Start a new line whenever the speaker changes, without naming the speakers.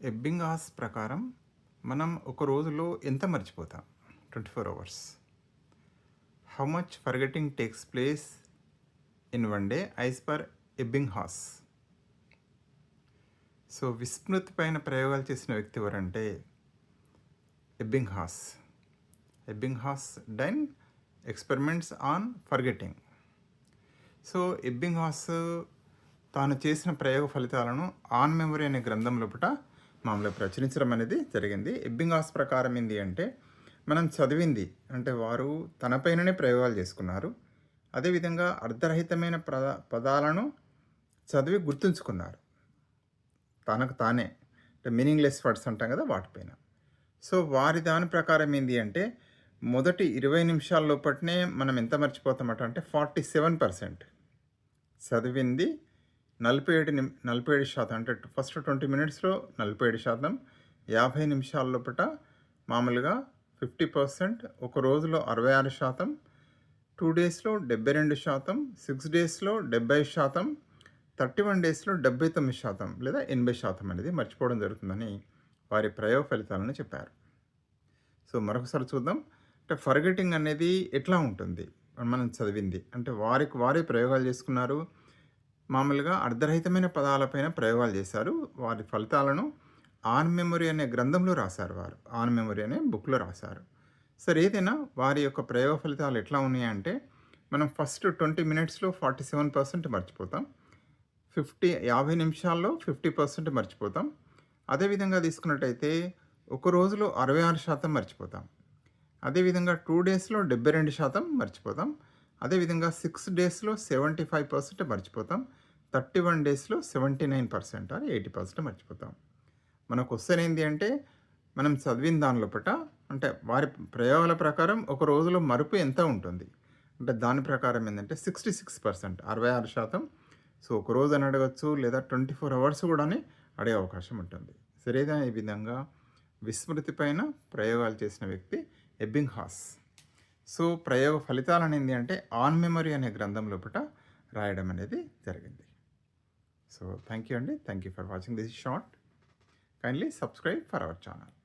ఎబ్బింగాస్ ప్రకారం మనం ఒక రోజులో ఎంత మర్చిపోతాం? Twenty four hours. How much forgetting takes place in one day as per Ebbinghaus so విస్మృతి పైన ప్రయోగాలు చేసిన వ్యక్తి ఎవరంటే Ebbinghaus Ebbinghaus done experiments on forgetting so Ebbinghaus తాను చేసిన ప్రయోగ ఫలితాలను ఆన్ మెమరీ అనే గ్రంథం లోపల మామూలుగా ప్రచురించడం అనేది జరిగింది. ఎబ్బింగ్ హాస్ ప్రకారం ఏంది అంటే మనం చదివింది అంటే వారు తనపైననే ప్రయోగాలు చేసుకున్నారు. అదేవిధంగా అర్ధరహితమైన పద పదాలను చదివి గుర్తుంచుకున్నారు. తనకు తానే అంటే మీనింగ్లెస్ వర్డ్స్ అంటాం కదా వాటిపైన సో వారి దాని ప్రకారం ఏంటి అంటే మొదటి ఇరవై నిమిషాల లోపటినే మనం ఎంత మర్చిపోతామట అంటే ఫార్టీ సెవెన్ పర్సెంట్ చదివింది నలభై ఏడు నిమి నలభై ఏడు శాతం అంటే ఫస్ట్ ట్వంటీ మినిట్స్లో నలభై ఏడు శాతం. యాభై నిమిషాల లోపల మామూలుగా ఫిఫ్టీ పర్సెంట్ ఒక రోజులో అరవై ఆరు శాతం. టూ డేస్లో డెబ్బై రెండు శాతం. సిక్స్ డేస్లో డెబ్బై శాతం. థర్టీ వన్ డేస్లో డెబ్బై తొమ్మిది శాతం లేదా ఎనభై శాతం అనేది మర్చిపోవడం జరుగుతుందని వారి ప్రయోగ ఫలితాలను చెప్పారు. సో మరొకసారి చూద్దాం. అంటే ఫర్గెటింగ్ అనేది ఎట్లా ఉంటుంది? మనం చదివింది. అంటే వారికి వారే ప్రయోగాలు చేసుకున్నారు. మామూలుగా అర్ధరహితమైన పదాలపైన ప్రయోగాలు చేశారు. వారి ఫలితాలను ఆన్ మెమొరీ అనే గ్రంథంలో రాశారు వారు. ఆన్ మెమొరీ అనే బుక్లో రాశారు. సరే ఏదైనా వారి యొక్క ప్రయోగ ఫలితాలు ఎట్లా ఉన్నాయంటే మనం ఫస్ట్ ట్వంటీ మినిట్స్లో ఫార్టీ సెవెన్ పర్సెంట్ మర్చిపోతాం. ఫిఫ్టీ యాభై నిమిషాల్లో ఫిఫ్టీ పర్సెంట్ మర్చిపోతాం. అదేవిధంగా తీసుకున్నట్టయితే ఒక రోజులో అరవై ఆరు శాతం మర్చిపోతాం. అదేవిధంగా టూ డేస్లో డెబ్బై రెండు శాతం మర్చిపోతాం. అదేవిధంగా సిక్స్ డేస్లో సెవెంటీ ఫైవ్ పర్సెంట్ మర్చిపోతాం. థర్టీ వన్ డేస్లో seventy nine percent or eighty percent మర్చిపోతాం. మనకు క్వశ్చన్ ఏంటి అంటే మనం చదివిన దాని లోపల అంటే వారి ప్రయోగాల ప్రకారం ఒక రోజులో మరుపు ఎంత ఉంటుంది? అంటే దాని ప్రకారం ఏంటంటే సిక్స్టీ సిక్స్ పర్సెంట్ అరవై ఆరు శాతం. సో ఒక రోజు అని అడగచ్చు లేదా ట్వంటీ ఫోర్ అవర్స్ కూడా అడిగే అవకాశం ఉంటుంది. సరేదా ఈ విధంగా విస్మృతి పైన ప్రయోగాలు చేసిన వ్యక్తి ఎబ్బింగ్ హాస్. సో ప్రయోగ ఫలితాలు అనేది అంటే ఆన్ మెమరీ అనే గ్రంథం లోపల రాయడం అనేది జరిగింది. సో థ్యాంక్ యూ అండి. Thank you for watching. This short. Kindly subscribe for our channel